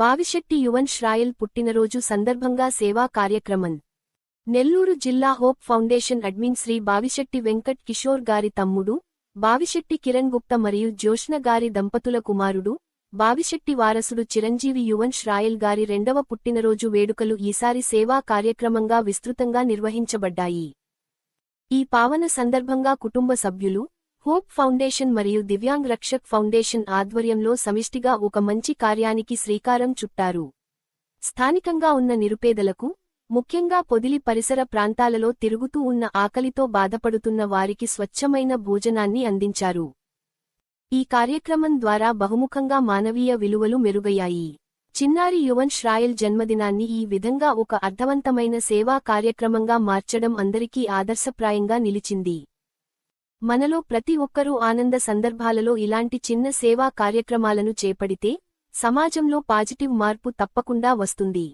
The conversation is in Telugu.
బావిశెట్టి యువన్ శ్రాయల్ పుట్టినరోజు సందర్భంగా సేవా కార్యక్రమం. నెల్లూరు జిల్లా Hope Foundation admin Shri Bavisetti Venkat Kishore గారి తమ్ముడు బావిశెట్టి కిరణ్ గుప్త మరియు జ్యోష్ణ గారి దంపతుల కుమారుడు బావిశెట్టి వారసుడు చిరంజీవి యువన్ శ్రాయల్ గారి రెండవ పుట్టినరోజు వేడుకలు ఈసారి సేవా కార్యక్రమంగా విస్తృతంగా నిర్వహించబడ్డాయి. ఈ పావన సందర్భంగా కుటుంబ సభ్యులు హోప్ ఫౌండేషన్ మరియు దివ్యాంగ్ రక్షక్ ఫౌండేషన్ ఆధ్వర్యంలో సమిష్టిగా ఒక మంచి కార్యానికి శ్రీకారం చుట్టారు. స్థానికంగా ఉన్న నిరుపేదలకు ముఖ్యంగా పొదిలి పరిసర ప్రాంతాలలో తిరుగుతూ ఉన్న ఆకలితో బాధపడుతున్న వారికి స్వచ్ఛమైన భోజనాన్ని అందించారు. ఈ కార్యక్రమం ద్వారా బహుముఖంగా మానవీయ విలువలు మెరుగయ్యాయి. చిన్నారి యువన్ శ్రాయల్ జన్మదినాన్ని ఈ విధంగా ఒక అర్థవంతమైన సేవా కార్యక్రమంగా మార్చడం అందరికీ ఆదర్శప్రాయంగా నిలిచింది. మనలో ప్రతి ఒక్కరూ ఆనంద సందర్భాలలో ఇలాంటి చిన్న సేవా కార్యక్రమాలను చేపడితే సమాజంలో పాజిటివ్ మార్పు తప్పకుండా వస్తుంది.